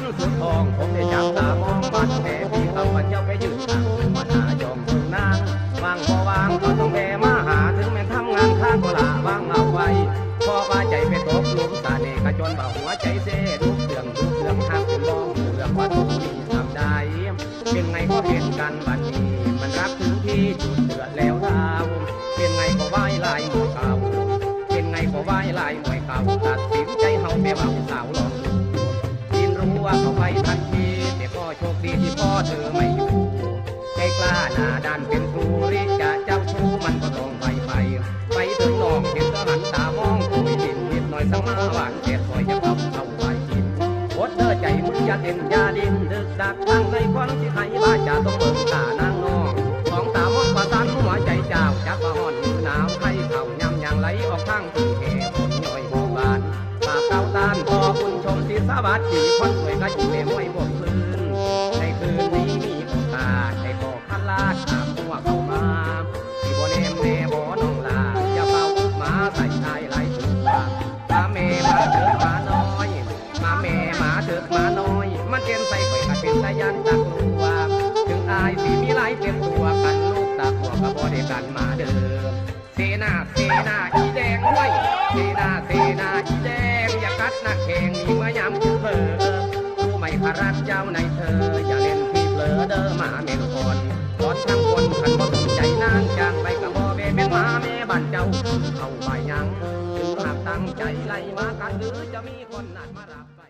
สุดทองผมได้จับตามองบัดแผ่พี่เขามาเที่ยวไปยืนทางมาหายอมถึงนางวางบ่วางก็ต้องแผ่มาหาถึงแม้ทำงานข้างก็ละวางเอาไว้พราะว่าใจไปตกหลุมสาเนกจนบ่าหัวใจเซ่ทุกเรื่องทุกเรื่องหักเป็นบ้องเรื่องว่าทุกนี้ทำได้เป็นไงก็เห็นกันบัดนี้มันรักถึงที่จุดเดือดแล้วดาวเป็นไงก็ไหว้ลายหมวยเก่าเป็นไงก็ไหว้ลายหมวยเก่าตัดสินใจเฮาไปว่าสาว เธอไม่อยู่ใจกล้าหน้าด้านเป็นครูริจะเจ้าชู้มันก็ต้องไปไป ไปถึงน้องเห็นก็หันตามองคุยดินนิดหน่อยสังมาหวานเจ็บซอยจะเข้าเข้าไปกินอดเธอใจมึงอย่าเต้นอย่าดินดึกดักทางในควันที่ให้ว่าจะต้องเบิ่งตานางน้องของตามองประสานหัวใจเจ้าจักว่าห่อนหนาวให้เข่ายำยางไหลออกทางที่แห่ฝนย่อยหมู่บ้านปากเต้าตานพอคุณชมศิสวัสดีคนสวยก็อยู่ในห้วยบนพื้น มาแม่มาเถิดมาน้อย มันเต็มใส่ข่อยก็เป็นตายันตะกลัวถึงอายสิมีหลายเต็มตัวกันลูกตาหัวก็บ่ได้กันมาเด้อเสนาเสนาอีแดงไว้ยเสนาเสนาอีแดงอย่ากัดหนักแข่งมีเมื่อยามคือเผลอรู้ไหมขรักเจ้าในเธอ อย่าเล่นที่เผลอเด้อหมาเมลคนตอนทั้งคนขันบ่สนใจนางจางไปกับบ่แม่แม่นหมาแม่บ้านเจ้าเข้าไปยังถึงหากตั้งใจไล่มากันหรือจะมีคนนัดมารับไป